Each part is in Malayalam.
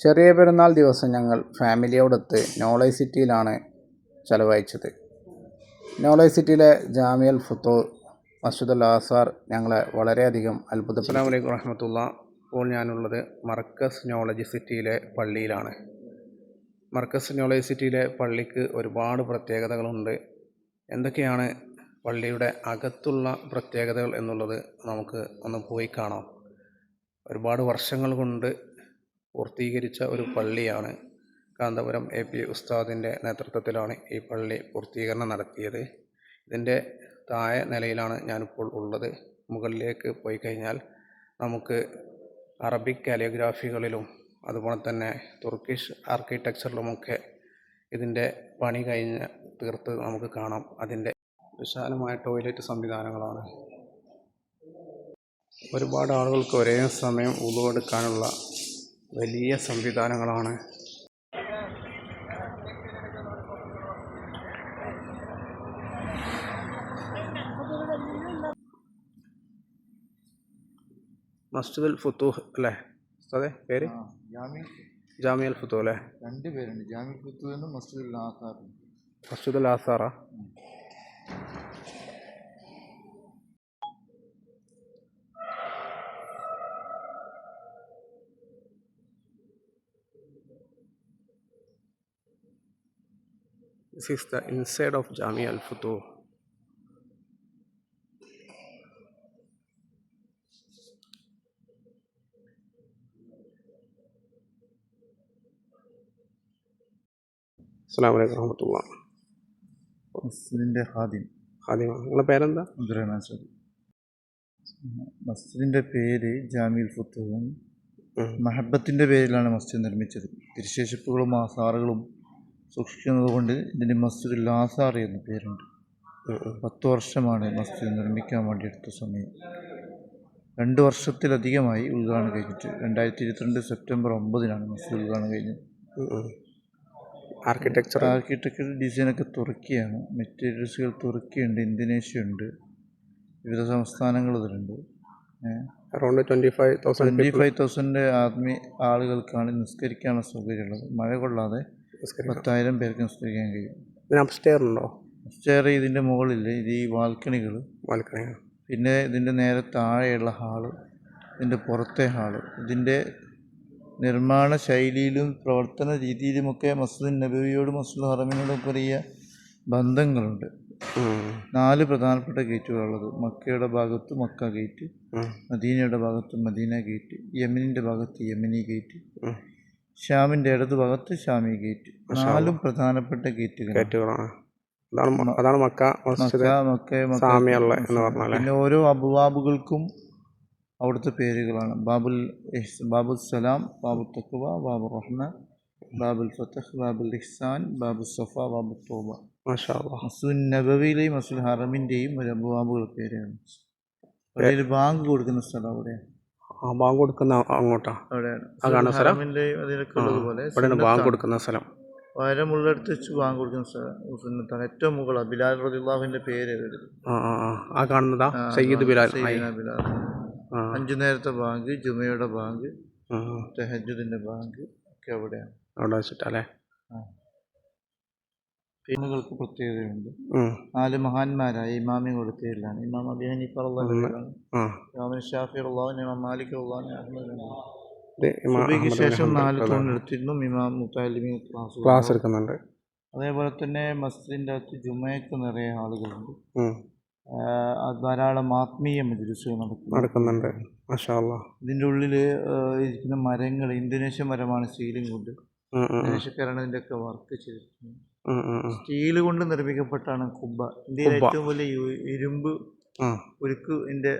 ചെറിയ പെരുന്നാൾ ദിവസം ഞങ്ങൾ ഫാമിലിയോടൊത്ത് നോളൈ സിറ്റിയിലാണ് ചെലവഴിച്ചത്. നോളൈ സിറ്റിയിലെ ജാമിയൽ ഫുത്തൂർ മസ്ജിദുൽ ആസാർ ഞങ്ങളെ വളരെയധികം അത്ഭുത അസ്സാം വലൈക്കും വറഹമത്തുള്ള. ഇപ്പോൾ ഞാനുള്ളത് മർക്കസ് നോളജ് സിറ്റിയിലെ പള്ളിയിലാണ്. മർക്കസ് നോളജ് സിറ്റിയിലെ പള്ളിക്ക് ഒരുപാട് പ്രത്യേകതകളുണ്ട്. എന്തൊക്കെയാണ് പള്ളിയുടെ അകത്തുള്ള പ്രത്യേകതകൾ എന്നുള്ളത് നമുക്ക് ഒന്ന് പോയി കാണാം. ഒരുപാട് വർഷങ്ങൾ കൊണ്ട് പൂർത്തീകരിച്ച ഒരു പള്ളിയാണ് കാന്തപുരം എ പി ഉസ്താദിന്റെ നേതൃത്വത്തിലാണ് ഈ പള്ളി പൂർത്തീകരണം നടത്തിയത്. ഇതിന്റെ താഴെ നിലയിലാണ് ഞാനിപ്പോൾ ഉള്ളത്. മുകളിലേക്ക് പോയി കഴിഞ്ഞാൽ നമുക്ക് അറബിക് കാലിയോഗ്രാഫികളിലും അതുപോലെ തന്നെ തുർക്കിഷ് ആർക്കിടെക്ചറിലുമൊക്കെ ഇതിന്റെ പണി കഴിഞ്ഞ് തീർത്ത് നമുക്ക് കാണാം. അതിന്റെ വിശാലമായ ടോയ്ലറ്റ് സംവിധാനങ്ങളാണ്. ഒരുപാട് ആളുകൾക്ക് ഒരേ സമയം ഉളവെടുക്കാനുള്ള വലിയ സംവിധാനങ്ങളാണ്. മസ്ജിദുൽ ഫുത്തൂഹ് അല്ലേ? അതെ പേര്? ജാമിയൽ ഫുത്തൂഹ് അല്ലേ? രണ്ട് പേരുണ്ട്. ജാമി ഫുത്തൂഹ് മസ്ജിദുൽ ആസാറ. മസ്ജിദുൽ ആസാറ? This is the inside of Jami Al Futuh. മസ്ജിദിന്റെ വലൈക്കും വറഹമത്തുള്ള മസ്ജിദിന്റെ ഹാദിം ഹാദിമ നിങ്ങളുടെ പേരെന്താ? അബ്ദുറഹ്മാൻ സാദി. മസ്ജിദിന്റെ പേര് ജാമിൽ ഫുത്തുവും മഹബത്തിന്റെ മഹബത്തിന്റെ പേരിലാണ് മസ്ജിദ് നിർമ്മിച്ചത്. തിരുശേഷിപ്പുകളും ആസാറുകളും സൂക്ഷിക്കുന്നത് കൊണ്ട് ഇതിന് മസ്ജിദ് ലാസാർ എന്ന പേരുണ്ട്. പത്ത് വർഷമാണ് മസ്ജിദ് നിർമ്മിക്കാൻ വേണ്ടി എടുത്ത സമയം. രണ്ട് വർഷത്തിലധികമായി ഉദ്ഘാടനം കഴിഞ്ഞിട്ട് രണ്ടായിരത്തി ഇരുപത്തിരണ്ട് സെപ്റ്റംബർ ഒമ്പതിനാണ് മസ്ജിദ് ഉദ്ഘാടനം കഴിഞ്ഞത്. ആർക്കിടെക്ചർ ആർക്കിടെക്ചർ ഡിസൈനൊക്കെ തുർക്കിയാണ് മെറ്റീരിയൽസുകൾ തുർക്കിയുണ്ട് ഇന്തോനേഷ്യ ഉണ്ട്. വിവിധ സംസ്ഥാനങ്ങൾ ഇതിലുണ്ട്. Around twenty five thousand twenty five thousand Aadmi ആളുകൾക്കാണ് നിസ്കരിക്കാനുള്ള സൗകര്യമുള്ളത്. മഴ കൊള്ളാതെ പത്തായിരം പേർക്ക് നിസ്കരിക്കാൻ കഴിയും. ഇതിന് അപ്സ്റ്റെയർ ഉണ്ടോ? സ്റ്റെയർ ഇതിന്റെ മുകളിൽ ഇത് ഈ ബാൽക്കണികൾ ബാൽക്കണികൾ പിന്നെ ഇതിന്റെ നേരെ താഴെയുള്ള ഹാൾ ഇതിന്റെ പുറത്തെ ഹാൾ. ഇതിന്റെ നിർമ്മാണ ശൈലിയിലും പ്രവർത്തന രീതിയിലുമൊക്കെ മസ്ജിദ് നബവിയോടും മസ്ജിദ് ഹറമിനോടും വലിയ ബന്ധങ്ങളുണ്ട്. നാല് പ്രധാനപ്പെട്ട ഗേറ്റുകളുള്ളത് മക്കയുടെ ഭാഗത്ത് മക്ക ഗേറ്റ് മദീനയുടെ ഭാഗത്ത് മദീന ഗേറ്റ് യമനിന്റെ ഭാഗത്ത് യമനി ഗേറ്റ് ഷാമിന്റെ ഇടത് ഭാഗത്ത് ഷാമി ഗേറ്റ് നാലും പ്രധാനപ്പെട്ട ഗേറ്റുകൾ ഗേറ്റുകളാണ് അതാണ് അതാണ് മക്ക മസ്ജിദ്. മക്ക എന്ന് പറഞ്ഞാൽ പിന്നെ ഓരോ അബുവാബുകൾക്കും അവിടുത്തെ പേരുകളാണ്. ബാബുൽ ബാബുൽ സലാം ബാബു തക്വ ബാബു റഹ്മാൻ ബാബുൽ ഫത്തഹ് ബാബുൽ ഇഹ്സാൻ ബാബു സഫ ബാബു തോബ. മസൂദ് നബവിയിലെയും മസൂൽ ഹറമിന്റെയും ഒരു അബുവാബുകൾ പേരാണ്. ബാങ്ക് കൊടുക്കുന്ന സ്ഥലം അവിടെയാണ്. ആ ബാങ്ക് കൊടുക്കുന്ന അങ്ങോട്ടാണ് അവിടെയാണ്. ആ കാണുന്ന സ്ഥലം? ഇവിടെയാണ് ബാങ്ക് കൊടുക്കുന്ന സ്ഥലം. വരമുള്ളടത്ത് വെച്ച് ബാങ്ക് കൊടുക്കുന്ന സ്ഥലം സുന്നത്താണ്. ഏറ്റവും മുകളാണ് ബിലാൽ റബിള്ളാഹുവിന്റെ പേര് ആ ആ ആ. ആ കാണുന്നതാ? സയ്യിദ് ബിലാൽ. ബിലാൽ. അഞ്ചു നേരത്തെ ബാങ്ക് ജുമയുടെ ബാങ്ക് തെഹജുദിന്റെ ബാങ്ക് ഒക്കെ അവിടെയാണ്. അവിടെ വെച്ചിട്ടല്ലേ പിന്നുകൾക്ക് പ്രത്യേകതയുണ്ട്. നാല് മഹാന്മാരായ ഇമാമി പേരിലാണ്. ഇമാം അബി ഹനീഫ് അള്ളാഹുലാണ് ഷാഫി ഇമാം മാലിക് അള്ളാഹു അഹമ്മദ് ഇമാം സുബൈക്ക് ശേഷം നാല് തവണ എടുത്തിരുന്നു. ഇമാം മുത്താലിമി ക്ലാസ് ക്ലാസ് എടുക്കുന്നുണ്ട്. അതേപോലെ തന്നെ മസ്ജിദിന്റെ അകത്ത് ജുമയ്ക്ക് നിറയെ ആളുകളുണ്ട്. ധാരാളം ആത്മീയ മജ്ലിസുകൾ നടക്കും നടക്കുന്നുണ്ട്. ഇതിന്റെ ഉള്ളിൽ ഇരിക്കുന്ന മരങ്ങൾ ഇന്തോനേഷ്യ മരമാണ് സീലിംഗ് കൊണ്ട് ഇന്തോനേഷ്യക്കാരാണ് ഇതിന്റെയൊക്കെ വർക്ക് ചെയ്തിരിക്കുന്നത് സ്റ്റീൽ കൊണ്ട് നിർമ്മിക്കപ്പെട്ടാണ് കുബ്ബ. ഇന്ത്യയിലെ. ഏറ്റവും വലിയ ഇരുമ്പ് ഉരുക്ക് ഇതിന്റെ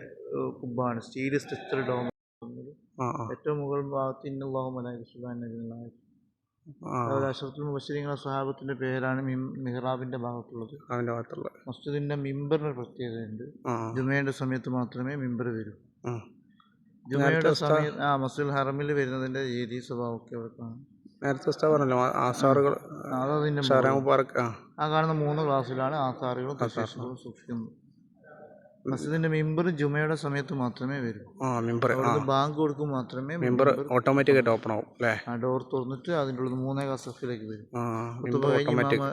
കുബ്ബാണ്. Steel structure dome. ഏറ്റവും മുകൾ ഭാഗത്ത് ഇന്നല്ലാഹു അഷറത്തുൽ മുബശ്ശരീങ്ങളെ പേരാണ് മിഹ്റാബിന്റെ ഭാഗത്തുള്ളത്. അതിന്റെ ഭാഗത്തുള്ള മസ്ജിദിന്റെ മിമ്പറിന് പ്രത്യേകതയുണ്ട്. ജുമയുടെ സമയത്ത് മാത്രമേ മിമ്പർ വരൂ. ജുമയുടെ സമയത്ത് ആ മസ്ജിദ് ഹറമിൽ വരുന്നതിന്റെ രീതി സ്വഭാവമൊക്കെ അവിടെ കാണാം. നേരത്തെ സ്റ്റാർ പറഞ്ഞല്ലോ ആസാറുകൾ അതതിന്റെ ഷാരാ മുബാറക്ക് ആ. ആ കാണുന്ന മൂന്ന് ക്ലാസ്സിലാണ് ആസാറുകൾ സൂക്ഷിക്കുന്നത്. മസ്ജിദിന്റെ മെമ്പർ ജുമയുടെ സമയത്ത് മാത്രമേ വരൂ. ആ മെമ്പർ ബാങ്ക് കൊടുക്കും മാത്രമേ മെമ്പർ ഓട്ടോമാറ്റിക് ആയിട്ട് ഓപ്പൺ ആവും അല്ലേ? ആ ഡോർ തുറന്നിട്ട് അതിന്റെ ഉള്ളിൽ മൂന്നേ കാസിലേക്ക് വരും.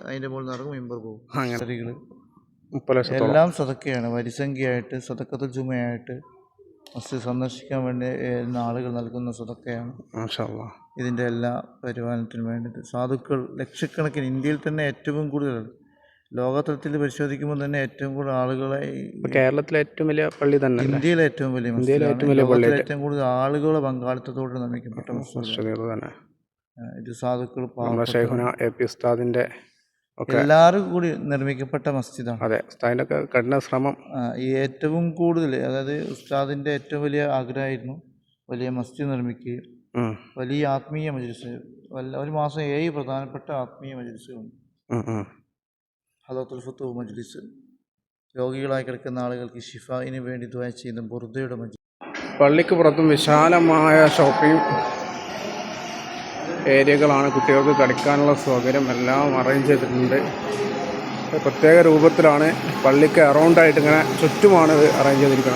അതിന്റെ മുകളിൽ നിന്ന് ഇറങ്ങും മെമ്പർ പോകും. അങ്ങനെ. എല്ലാം സതക്കയാണ് വരിസംഖ്യയായിട്ട് സതക്കത്തിൽ ജുമയായിട്ട് മസ്ജിദ് സന്ദർശിക്കാൻ വേണ്ടി വരുന്ന ആളുകൾ നൽകുന്ന സ്വതക്കയാണ് ഇതിന്റെ എല്ലാ പരിപാലനത്തിനും വേണ്ടിയിട്ട്. സാധുക്കൾ ലക്ഷക്കണക്കിന് ഇന്ത്യയിൽ തന്നെ ഏറ്റവും കൂടുതൽ ലോകതലത്തിൽ പരിശോധിക്കുമ്പോൾ തന്നെ ഏറ്റവും കൂടുതൽ ആളുകളെ കേരളത്തിലെ ഏറ്റവും വലിയ പള്ളി തന്നെ ഇന്ത്യയിലെ ഏറ്റവും വലിയ ലോകത്തിലെ ഏറ്റവും കൂടുതൽ ആളുകളെ പങ്കാളിത്തത്തോടെ നിർമ്മിക്കപ്പെട്ട മസ്ജിദ് ഇത് സാധുക്കൾ എ പി ഉസ്താദിന്റെ ഒക്കെ എല്ലാവരും കൂടി നിർമ്മിക്കപ്പെട്ട മസ്ജിദാണ്. അതെ ഉസ്താദിന്റെ കഠിന ശ്രമം. ഈ ഏറ്റവും കൂടുതൽ അതായത് ഉസ്താദിന്റെ ഏറ്റവും വലിയ ആഗ്രഹമായിരുന്നു വലിയ മസ്ജിദ് നിർമ്മിക്കുകയും വലിയ ആത്മീയ മജിസ് വല്ല ഒരു മാസം ഏഴ് പ്രധാനപ്പെട്ട ആത്മീയ മജിസുകളുണ്ട് ഹലോത്തുൽ ഫത്തു മജ്ലിസ്. രോഗികളായി കിടക്കുന്ന ആളുകൾക്ക് ഷിഫായിന് വേണ്ടി ദ്വയ ചെയ്യുന്ന ബുർദയുടെ മജ്ലിസ്. പള്ളിക്ക് പുറത്തും വിശാലമായ ഷോപ്പിംഗ്. ഏരിയകളാണ് കുട്ടികൾക്ക് കളിക്കാനുള്ള സൗകര്യം. എല്ലാം അറേഞ്ച് ചെയ്തിട്ടുണ്ട്. പ്രത്യേക രൂപത്തിലാണ് പള്ളിക്ക് അറൗണ്ടായിട്ട് ഇങ്ങനെ ചുറ്റുമാണ് ഇത് അറേഞ്ച് ചെയ്തിരിക്കുന്നത്.